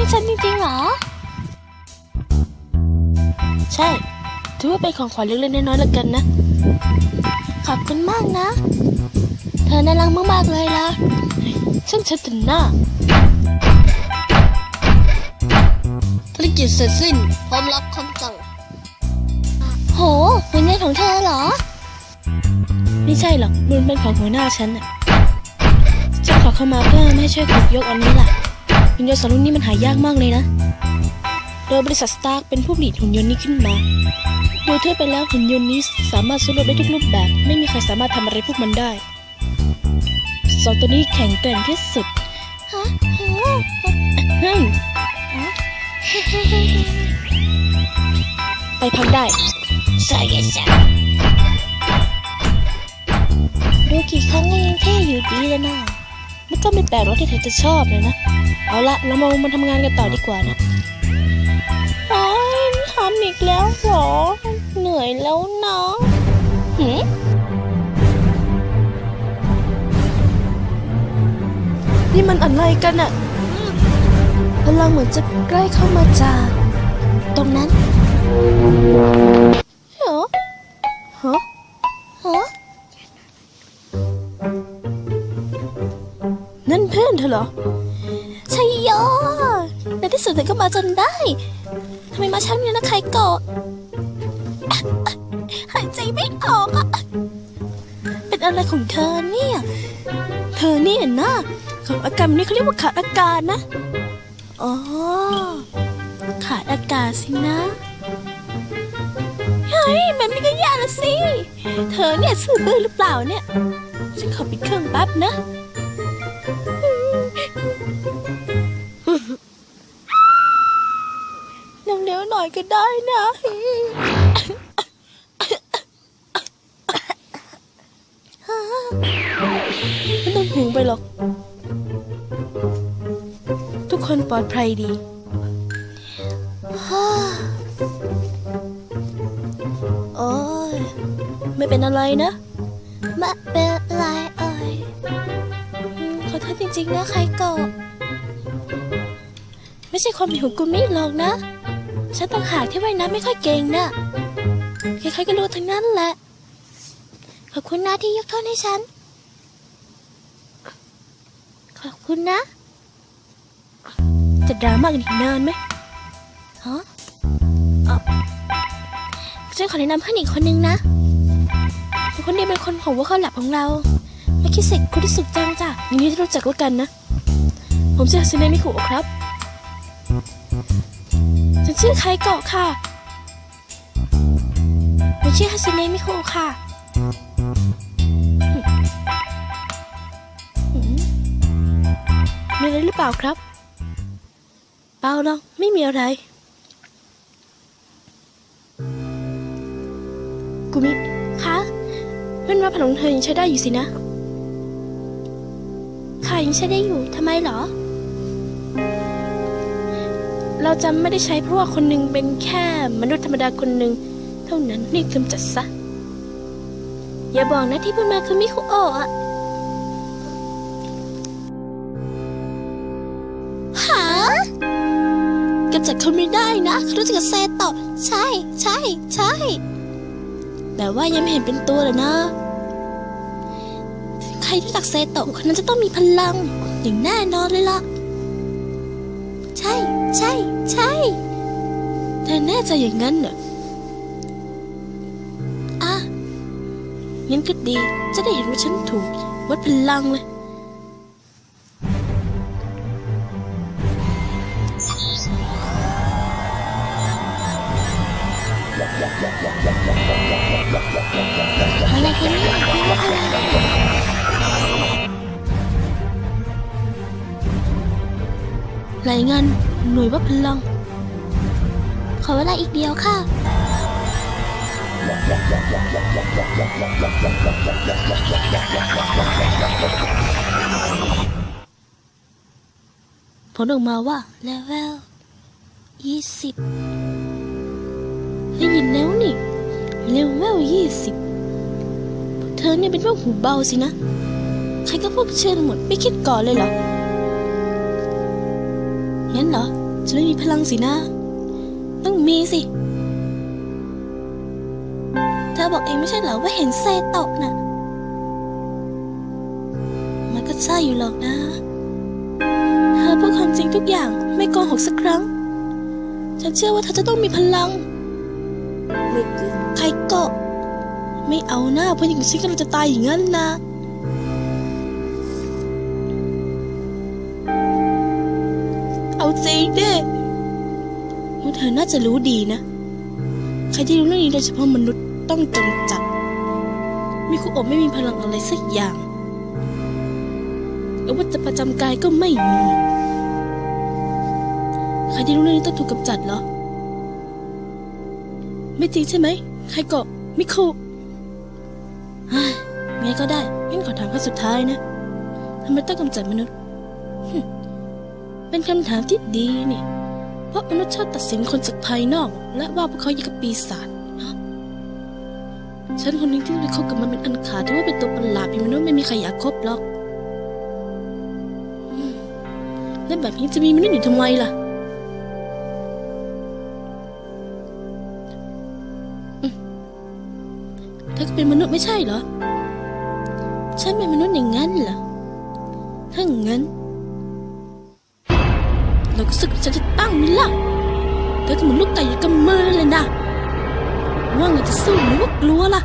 ให้ฉันจริงๆเหรอ ใช่ ถือว่าเป็นของขวัญเล็กๆน้อยๆแล้วกันนะ ขอบคุณมากนะ เธอน่ารักมากๆเลยล่ะช่างเชิดถึงหน้าภารกิจเสร็จสิ้น พร้อมรับคำสั่ง โหหุ่นยนต์ของเธอเหรอ ไม่ใช่หรอกมันเป็นของหัวหน้าฉันน่ะจะขอเข้ามาเพื่อไม่ให้ช่วยขุดยกอันนี้ล่ะ หุ่นยนต์สองรุ่นนี้มันหายากมากเลยนะ โดยบริษัทสตาร์เป็นผู้ผลิตหุ่นยนต์นี้ขึ้นมา โดยทั่วไปแล้วหุ่นยนต์นี้สามารถสู้รบได้ทุกรูปแบบ ไม่มีใครสามารถทำอะไรพวกมันได้สองตัวนี้แข็งแกร่งที่สุดฮะฮ้ยไปพักได้ใช่ใช่ดูกี่ครั้งก็ยังเท่อยู่ดีเลยนะ ก็ไม่แปลกหรอกที่เธอจะชอบเลยนะ เอาละเรามามันทำงานกันต่อดีกว่านะโอ้ยทำอีกแล้วเหรอ เหนื่อยแล้วนะหืมนี่มันอะไรกันอะพลังเหมือนจะใกล้เข้ามาจาก ตรงนั้น อนเธอเหรอชัยโยในที่สุดเธอก็มาจนได้ทำไมมาช้าเนี่ยนะใครเกาะอะอะหายใจไม่ออกอะเป็นอะไรของเธอเนี่ย เธอเนี่ยนะของอาการนี้เขาเรียกว่าขาดอากาศนะ อ๋อ ขาดอากาศสินะ เฮ้ยแบบนี้ก็แย่ละสิ เธอเนี่ยซื่อบื้อหรือเปล่าเนี่ย ฉันขอปิดเครื่องแป๊บนะ ก็ได้นะไม่ต้องห่วงไปหรอก ทุกคนปลอดภัยดีฮ่าโอ้ยไม่เป็นอะไรนะไม่เป็นไรเอ่ยอืมขอโทษจริงๆนะใครโกะไม่ใช่ความผิดของกุมิหรอกนะ ฉันต่างหากที่ว่ายน้ำไม่ค่อยเก่งนะใครๆก็รู้ทั้งนั้นแหละ ขอบคุณนะที่ยกโทษให้ฉัน ขอบคุณนะ จะดราม่ากันอีกนานไหมฮะอะฉันขอแนะนำเพื่อนอีกคนนึงนะคนนี้เป็นคนของว่าเขาหลับของเรามาคิดเสกคุณที่สุดจังจ้ะยินดีที่รู้จักแล้วกันนะ ผมชื่อซิเนมิคุครับ ฉันชื่อไคโกะค่ะผมชื่อฮัสเนมิคุค่ะมีอะไรหรือเปล่าครับ เปล่าหรอกไม่มีอะไร กุมิคะเพื่อนว่าพลังเธอยังใช้ได้อยู่สินะ ค่ะยังใช้ได้อยู่ทำไมเหรอ เราจะไม่ได้ใช้เพราะว่าคนหนึ่งเป็นแค่มนุษย์ธรรมดาคนหนึ่งเท่านั้นรีบกำจัดซะ อย่าบอกนะที่พูดมาคือมิคุโอะอะหากำจัดเขาไม่ได้นะเขารู้จักกับเซโตะใช่ ใช่ ใช่ แต่ว่ายังไม่เห็นเป็นตัวเลยนะ ใครที่รู้จักเซโตะคนนั้นจะต้องมีพลังอย่างแน่นอนเลยล่ะ ใช่ ใช่ใช่เธอแน่ใจอย่างนั้นเหรออะงั้นก็ดี จะได้เห็นว่าฉันถูก วัดพลังเลยอะไรกันเนี่ยรายงาน หน่วยวัดพลัง ขอเวลาอีกเดียวค่ะ ผลออกมาว่าเลเวลยี่สิบได้ยินแล้วนี่เร็วแววยี่สิบเธอเนี่ยเป็นพวกหูเบาสินะ ใครก็พูดเชื่อหมดไม่คิดก่อนเลยเหรอ งั้นเหรอ จะไม่มีพลังสินะ ต้องมีสิ เธอบอกเองไม่ใช่เหรอว่าเห็นเซตกน่ะ มันก็ใช่อยู่หรอกนะ เธอพูดความจริงทุกอย่างไม่โกหกสักครั้ง ฉันเชื่อว่าเธอจะต้องมีพลังไม่จริงใครก็ ไม่เอาหน้าเพราะอย่างฉันก็เราจะตายอย่างนั้นนะ เอาจริงเด้พวกเธอน่าจะรู้ดีนะ ใครที่รู้เรื่องนี้โดยเฉพาะมนุษย์ต้องจำจัด มีคุอบไม่มีพลังอะไรสักอย่างอาวุธประจำกายก็ไม่มี ใครที่รู้เรื่องนี้ต้องถูกกำจัดเหรอ ไม่จริงใช่ไหม ใครก็มิคุเฮ้ยไงก็ได้งั้นขอถามคำสุดท้ายนะทำไมต้องกำจัดมนุษย์ เป็นคำถามที่ดีนี่ เพราะมนุษย์ชอบตัดสินคนจากภายนอก และว่าพวกเขาอย่างกับปีศาจฉันคนหนึงที่ไปคบกับมันเป็นอันขาดที่ว่าเป็นตัวประหลาดเป็นมนุษย์ไม่มีใครอยากคบหรอกแล้วแบบนี้จะมีมนุษย์อยู่ทำไมล่ะเธอก็เป็นมนุษย์ไม่ใช่เหรอ ฉันเป็นมนุษย์อย่างนั้นเหรอ ถ้าอย่างนั้น นเราก็สึกฉันจะตั้งมันล่ะเธอก็เหมือนลูกไก่อยู่กับมือเลยนะว่าไงจะสู้หรือว่ากลัวล่ะ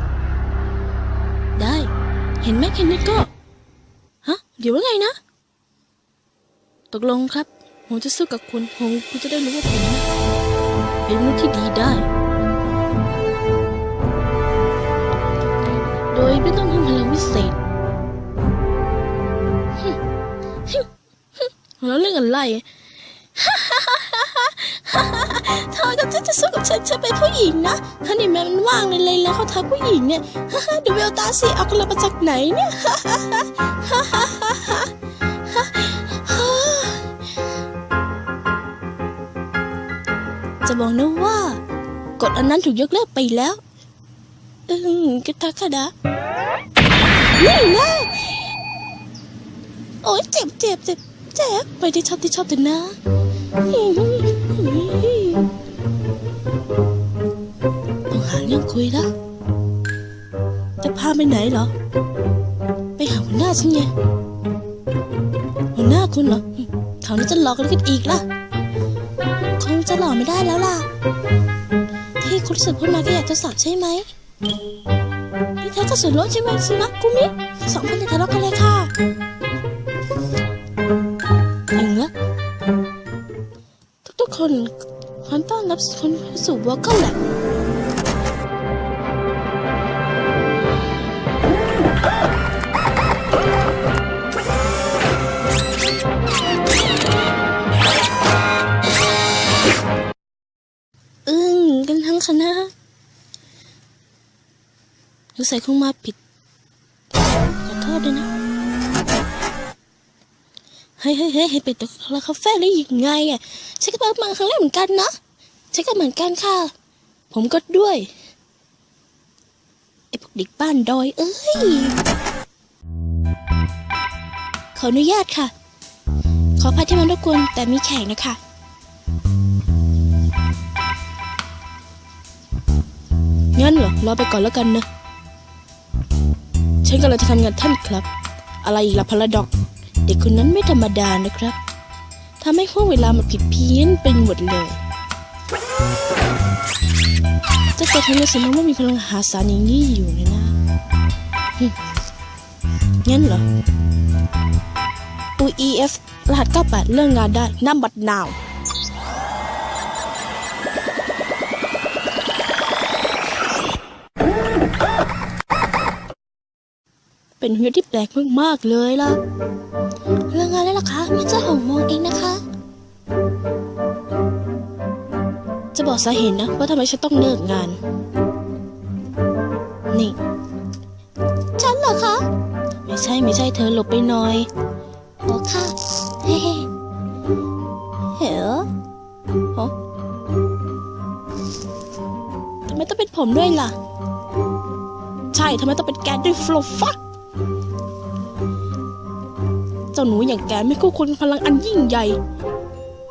ได้ เห็นไหมแค่นี้ก็ฮะเดี๋ยวว่าไงนะ ตกลงครับ ผมจะสู้กับคุณผมคุณจะได้รู้ว่าผมนะเป็นมนุษย์ที่ดีได้ โดยไม่ต้องทำพลังวิเศษฮึฮึฮึแล้วเรื่องอะไร เธอกับฉันจะสู้กับฉันฉันเป็นผู้หญิงนะฮันนี่แม่มันว่างเลยเลยแล้วเขาทักผู้หญิงเนี่ยดูเวลตาสิเอากระมาจากไหนเนี่ยจะบอกนะว่ากฎอันนั้นถูกยกเลิกไปแล้ว อืมกระทะดานี่นะโอ๊ยเจ็บเจ็บเจ็บเจ็บไปที่ชอบที่ชอบเถอะนะ เรื่องคุยแล้ว จะพาไปไหนเหรอ ไปหาหัวหน้าฉันไงหัวหน้าคุณเหรอเขาวนี้จะหลอกกันกันอีกล่ะ คงจะหลอกไม่ได้แล้วล่ะ ที่คุณสึกพูดมาแค่อยากทดสอบใช่ไหมนี่เธอก็ส่วนลดใช่ไหมสุนัขกุมิสองคนจะทะเลาะกันเลยค่ะถึงแล้วทุกๆคนขอต้อนรับคนสู่วอลเกอร์แลบ งสัยคงมาผิด ขอโทษด้วยนะ เฮ้ยเฮ้ยเฮ้ยให้เป็นตัวคาคาเฟ่ได้ยังไงอะฉันก็เปิดมาครั้งแรกเหมือนกันนะฉันก็เหมือนกันค่ะ ผมก็ด้วยไอ้พวกเด็กบ้านดอยเอ้ย ขออนุญาตค่ะ ขอพาที่มันรบกวนแต่มีแขกนะคะงั้นเหรอรอไปก่อนแล้วกันนะ ฉันกำลังจะทำงานท่านครับ อะไรอีกล่ะพาราดอกเด็กคนนั้นไม่ธรรมดานะครับทำให้ห่วงเวลามันผิดเพี้ยนไปหมดเลยจะเกิดทำในสมองว่ามีพลังหาศาลอย่างนี้อยู่นี่ยนะหึงั้นเหรอ UEF รหัส98เรื่องงานได้น้ำบัดนาว เป็นหุ่นยนต์ที่แปลกมากๆเลยล่ะเรื่องงานแล้วล่ะคะมันจะหกโมงเองนะคะ จะบอกสาเหตุนะว่าทำไมฉันต้องเลิกงาน นี่ ฉันเหรอคะ ไม่ใช่ไม่ใช่เธอหลบไปหน่อยโอ้ค่ะเฮ้เฮ้อโอ้ทำไมต้องเป็นผมด้วยล่ะ ใช่ทำไมต้องเป็นแกด้วยฟลอฟัก เจ้าหนูอย่างแกไม่คู่ควรพลังอันยิ่งใหญ่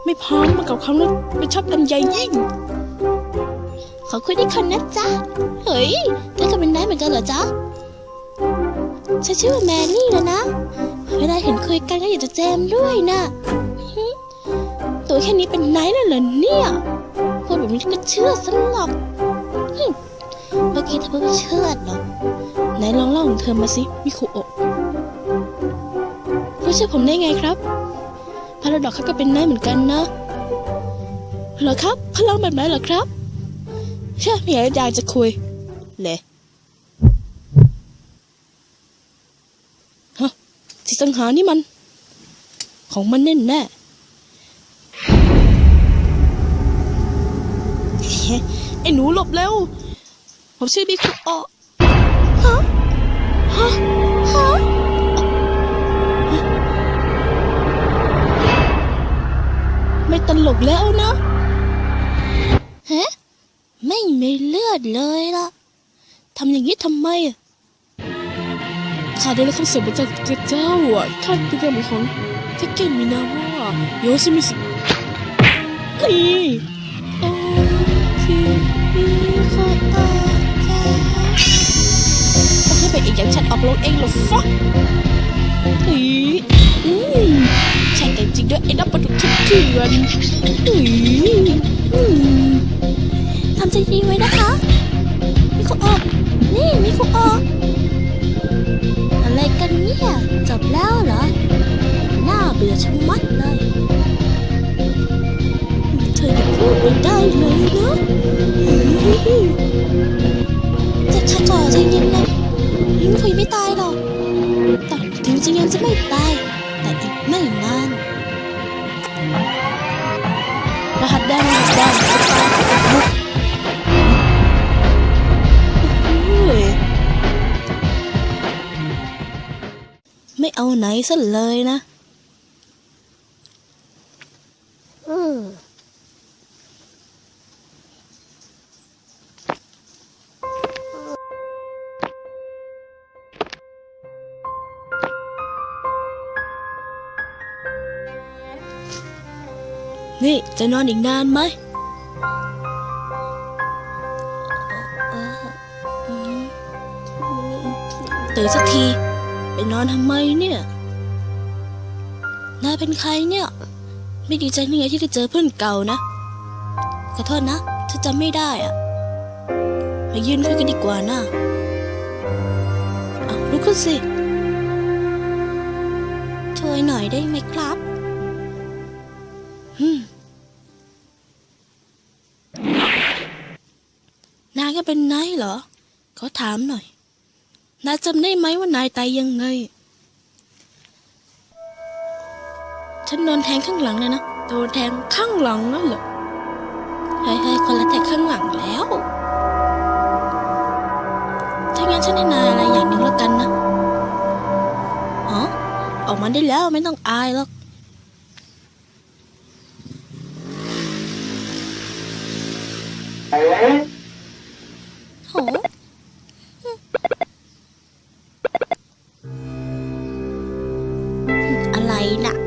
ไม่พร้อมมากับคำนั้นเป็นชอบอันใหญ่ยิ่ง ขอบคุณที่คนนะจ๊ะ เฮ้ยเธอก็เป็นนายเหมือนกันเหรอจ๊ะฉันชื่อว่าแมรี่แล้วนะ เวลาเห็นคุยกันก็อยากจะแจมด้วยนะตัวแค่นี้เป็นไนายแล้วเหรอเนี่ยพูดแบบนี้ก็เชื่อสลอกเมื่อกี้เธอเพูดว่าเชื่อเหรอไหนลองเล่าของเธอมาสิมิคุโอะ เชื่อผมได้ไงครับพาราดอกเขาก็เป็นนายเหมือนกันนะเหรอครับพลังแบบไหนเหรอครับเชื่อมีอะไรอยากจะคุยเลยฮะที่สังหารนี่มัน ของมันแน่แน่ไอ้หนูหลบเร็ว ผมชื่อบิคุออฮะฮะ ไม่ตลกแล้วนะฮะไม่มีเลือดเลยล่ะทำอย่างนี้ทำไมข้าได้รับคำสั่งมาจากเจ้าอะข้าเป็นกำลังของเทคเก้นมินาว่าโยชิมิสึนี่โอ้ชิมิโคอาค่ะต้องให้ไปอีกอย่างฉันออกลงเองหรอฟะอีอืม ด้วยไอ้ดับประดุกทุกเถื่อนอีอืมทำใจดีไว้นะคะมิคุออก นี่มิคุออก อะไรกันเนี่ย จบแล้วเหรอ น่าเบื่อชะมัดเลย ไม่เอาไหนซะเลยนะอืมนี่จะนอนอีกนานไหมตื่นสักที ไปนอนทำไมเนี่ย นายเป็นใครเนี่ย ไม่ดีใจนี่ไงที่ได้เจอเพื่อนเก่านะ ขอโทษนะถ้าจำไม่ได้อะมายืนคุยกันดีกว่านะเอาลุกขึ้นสิ ช่วยหน่อยได้ไหมครับอืมนายก็เป็นนายเหรอ ขอถามหน่อย นายจำได้ไหมว่านายตายยังไง ฉันโดนแทงข้างหลังเลยนะ โดนแทงข้างหลังนั่นเหรอเฮ้ยเฮ้ยคนละแทงข้างหลังแล้ว ถ้างั้นฉันให้นายอะไรอย่างหนึ่งแล้วกันนะ อ๋อ ออกมาได้แล้วไม่ต้องอายหรอก อะ